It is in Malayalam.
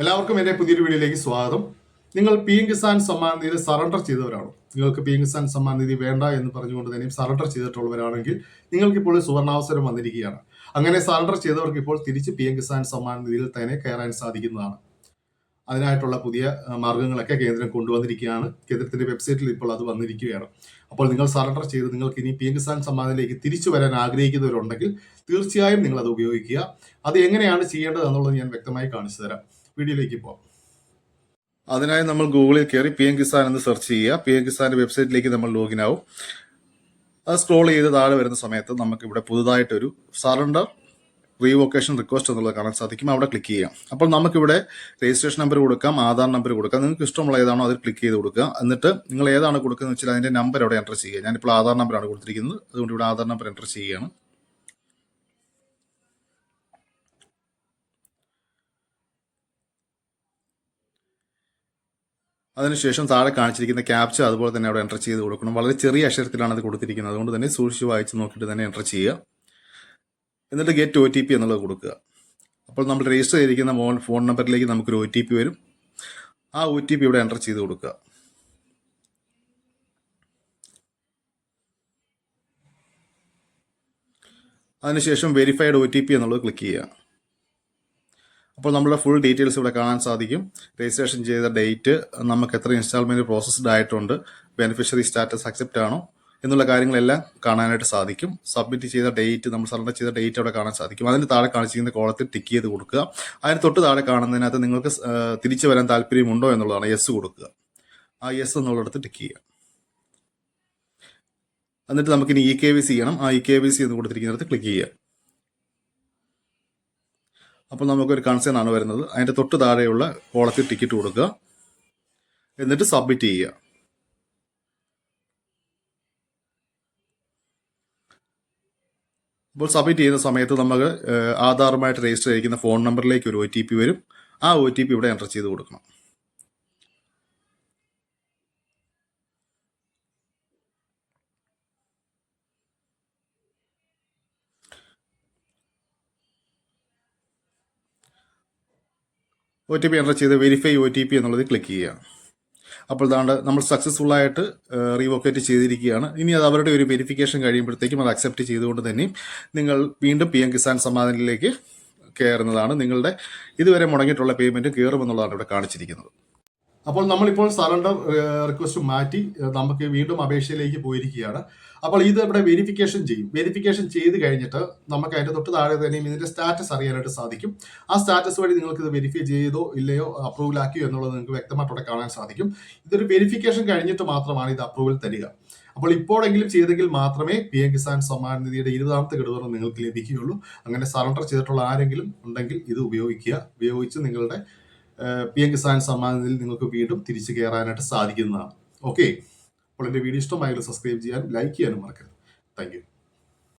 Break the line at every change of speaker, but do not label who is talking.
എല്ലാവർക്കും എന്റെ പുതിയൊരു വീഡിയോയിലേക്ക് സ്വാഗതം. നിങ്ങൾ P M Kisan Samman Nidhi surrender ചെയ്തവരാണോ? നിങ്ങൾക്ക് പി എം കിസാൻ സമ്മാൻ നിധി വേണ്ട എന്ന് പറഞ്ഞുകൊണ്ട് തന്നെയും സറണ്ടർ ചെയ്തിട്ടുള്ളവരാണെങ്കിൽ നിങ്ങൾക്ക് ഇപ്പോൾ ഒരു സുവർണാവസരം വന്നിരിക്കുകയാണ്. അങ്ങനെ സറണ്ടർ ചെയ്തവർക്ക് ഇപ്പോൾ തിരിച്ച് പി എം കിസാൻ സമ്മാൻ നിധിയിൽ തന്നെ കയറാൻ സാധിക്കുന്നതാണ്. അതിനായിട്ടുള്ള പുതിയ മാർഗങ്ങളൊക്കെ കേന്ദ്രം കൊണ്ടുവന്നിരിക്കുകയാണ്. കേന്ദ്രത്തിന്റെ വെബ്സൈറ്റിൽ ഇപ്പോൾ അത് വന്നിരിക്കുകയാണ്. അപ്പോൾ നിങ്ങൾ സറണ്ടർ ചെയ്ത് നിങ്ങൾക്ക് ഇനി പി എം കിസാൻ സമ്മാനിലേക്ക് തിരിച്ചു വരാൻ ആഗ്രഹിക്കുന്നവരുണ്ടെങ്കിൽ തീർച്ചയായും നിങ്ങൾ അത് ഉപയോഗിക്കുക. അത് എങ്ങനെയാണ് ചെയ്യേണ്ടത് എന്നുള്ളത് ഞാൻ വ്യക്തമായി കാണിച്ചു തരാം. വീഡിയോയിലേക്ക് പോകാം അതിനായി നമ്മൾ ഗൂഗിളിൽ കയറി പി എം കിസാൻ എന്ന് സെർച്ച് ചെയ്യുക. പി എം കിസാന്റെ വെബ്സൈറ്റിലേക്ക് നമ്മൾ ലോഗിൻ ആവും. അത് സ്ക്രോൾ ചെയ്ത് താഴെ വരുന്ന സമയത്ത് നമുക്ക് ഇവിടെ പുതുതായിട്ടൊരു സറണ്ടർ റീവൊക്കേഷൻ റിക്വസ്റ്റ് എന്നുള്ളത് കാണാൻ സാധിക്കും. അവിടെ ക്ലിക്ക് ചെയ്യാം. അപ്പോൾ നമുക്കിവിടെ രജിസ്ട്രേഷൻ നമ്പർ കൊടുക്കാം ആധാർ നമ്പർ കൊടുക്കാം. നിങ്ങൾക്ക് ഇഷ്ടമുള്ള ഏതാണോ അതിൽ ക്ലിക്ക് ചെയ്ത് കൊടുക്കുക. എന്നിട്ട് നിങ്ങൾ ഏതാണ് കൊടുക്കുന്നത് വെച്ചാൽ അതിന്റെ നമ്പർ അവിടെ എന്റർ ചെയ്യുക. ഞാനിപ്പോൾ ആധാർ നമ്പറാണ് കൊടുത്തിരിക്കുന്നത്. അതുകൊണ്ട് ഇവിടെ ആധാർ നമ്പർ എന്റർ ചെയ്യുകയാണ്. അതിനുശേഷം താഴെ കാണിച്ചിരിക്കുന്ന ക്യാപ്ച അതുപോലെ തന്നെ അവിടെ എന്റർ ചെയ്ത് കൊടുക്കണം. വളരെ ചെറിയ അക്ഷരത്തിലാണ് അത് കൊടുത്തിരിക്കുന്നത്. അതുകൊണ്ട് തന്നെ സൂക്ഷിച്ച് വായിച്ച് നോക്കിയിട്ട് തന്നെ എന്റർ ചെയ്യുക. എന്നിട്ട് ഗെറ്റ് ഒ ടി പി എന്നുള്ളത് കൊടുക്കുക. അപ്പോൾ നമ്മൾ രജിസ്റ്റർ ചെയ്തിരിക്കുന്ന മോൺ ഫോൺ നമ്പറിലേക്ക് നമുക്കൊരു ഒ ടി പി വരും. ആ ഒ ടി പി ഇവിടെ എന്റർ ചെയ്ത് കൊടുക്കുക. അതിനുശേഷം വെരിഫൈഡ് ഒ ടി പി എന്നുള്ളത് ക്ലിക്ക് ചെയ്യുക. അപ്പോൾ നമ്മുടെ ഫുൾ ഡീറ്റെയിൽസ് ഇവിടെ കാണാൻ സാധിക്കും. രജിസ്ട്രേഷൻ ചെയ്ത ഡേറ്റ് നമുക്ക് എത്ര ഇൻസ്റ്റാൾമെന്റ് പ്രോസസ്ഡ് ആയിട്ടുണ്ട് ബെനിഫിഷ്യറി സ്റ്റാറ്റസ് അക്സെപ്റ്റ് ആണോ എന്നുള്ള കാര്യങ്ങളെല്ലാം കാണാനായിട്ട് സാധിക്കും. സബ്മിറ്റ് ചെയ്ത ഡേറ്റ് നമ്മൾ സറണ്ടർ ചെയ്ത ഡേറ്റ് അവിടെ കാണാൻ സാധിക്കും. അതിന് താഴെ കാണിച്ചിരിക്കുന്ന കോളത്തിൽ ടിക്ക് ചെയ്ത് കൊടുക്കുക. അതിന് തൊട്ട് താഴെ കാണുന്നതിനകത്ത് നിങ്ങൾക്ക് തിരിച്ചു വരാൻ താല്പര്യമുണ്ടോ എന്നുള്ളതാണ് യെസ് കൊടുക്കുക. ആ യെസ് എന്നുള്ളിടത്ത് ടിക്ക് ചെയ്യുക. എന്നിട്ട് നമുക്കിനി ഇ കെ വി സി ചെയ്യണം. ആ ഇ കെ വി സി എന്ന് കൊടുത്തിരിക്കുന്നിടത്ത് ക്ലിക്ക് ചെയ്യുക. അപ്പോൾ നമുക്കൊരു കൺസേൺ ആണ് വരുന്നത്. അതിന്റെ തൊട്ട് താഴെയുള്ള കോളത്തിൽ ടിക്കറ്റ് കൊടുക്കുക. എന്നിട്ട് സബ്മിറ്റ് ചെയ്യുക. അപ്പോൾ സബ്മിറ്റ് ചെയ്യുന്ന സമയത്ത് നമുക്ക് ആധാറുമായിട്ട് രജിസ്റ്റർ ചെയ്തിരിക്കുന്ന ഫോൺ നമ്പറിലേക്ക് ഒരു ഒ വരും. ആ ഒ ഇവിടെ എന്റർ ചെയ്ത് കൊടുക്കണം. ഒ ടി പി എന്റർ ചെയ്ത് വെരിഫൈ ഒ ടി പി എന്നുള്ളത് ക്ലിക്ക് ചെയ്യുക. അപ്പോൾ ഇതാണ്ട് നമ്മൾ സക്സസ്ഫുൾ ആയിട്ട് റീവോക്കേറ്റ് ചെയ്തിരിക്കുകയാണ്. ഇനി അത് അവരുടെ ഒരു വെരിഫിക്കേഷൻ കഴിയുമ്പോഴത്തേക്കും അത് അക്സെപ്റ്റ് ചെയ്തുകൊണ്ട് തന്നെ നിങ്ങൾ വീണ്ടും പി എം കിസാൻ സമാധാനിലേക്ക് കയറുന്നതാണ് നിങ്ങളുടെ ഇതുവരെ മുടങ്ങിയിട്ടുള്ള പേയ്മെന്റ് കയറുമെന്നുള്ളതാണ് ഇവിടെ കാണിച്ചിരിക്കുന്നത്. അപ്പോൾ നമ്മളിപ്പോൾ സറണ്ടർ റിക്വസ്റ്റ് മാറ്റി നമുക്ക് വീണ്ടും അപേക്ഷയിലേക്ക് പോയിരിക്കുകയാണ്. അപ്പോൾ ഇത് ഇവിടെ വെരിഫിക്കേഷൻ ചെയ്യും. വെരിഫിക്കേഷൻ ചെയ്ത് കഴിഞ്ഞിട്ട് നമുക്ക് അതിന്റെ തൊട്ട് താഴെ തന്നെയും ഇതിന്റെ സ്റ്റാറ്റസ് അറിയാനായിട്ട് സാധിക്കും. ആ സ്റ്റാറ്റസ് വഴി നിങ്ങൾക്ക് ഇത് വെരിഫൈ ചെയ്തോ ഇല്ലയോ അപ്രൂവൽ ആക്കിയോ എന്നുള്ളത് നിങ്ങൾക്ക് വ്യക്തമായിട്ട് ഇവിടെ കാണാൻ സാധിക്കും. ഇതൊരു വെരിഫിക്കേഷൻ കഴിഞ്ഞിട്ട് മാത്രമാണ് ഇത് അപ്രൂവൽ തരിക. അപ്പോൾ ഇപ്പോഴെങ്കിലും ചെയ്തെങ്കിൽ മാത്രമേ പി എം കിസാൻ സമ്മാൻ നിധിയുടെ ഇരുപതാമത്തെ ഘടകം നിങ്ങൾക്ക് ലഭിക്കുകയുള്ളൂ. അങ്ങനെ സറണ്ടർ ചെയ്തിട്ടുള്ള ആരെങ്കിലും ഉണ്ടെങ്കിൽ ഇത് ഉപയോഗിക്കുക. ഉപയോഗിച്ച് നിങ്ങളുടെ പി എം കിസാൻ സമ്മാൻ നിധിയിൽ നിങ്ങൾക്ക് വീണ്ടും തിരിച്ചു കയറാനായിട്ട് സാധിക്കുന്നതാണ്. ഓക്കെ അപ്പോൾ എന്റെ വീഡിയോ ഇഷ്ടമായാലും സബ്സ്ക്രൈബ് ചെയ്യാനും ലൈക്ക് ചെയ്യാനും മറക്കരുത്. താങ്ക്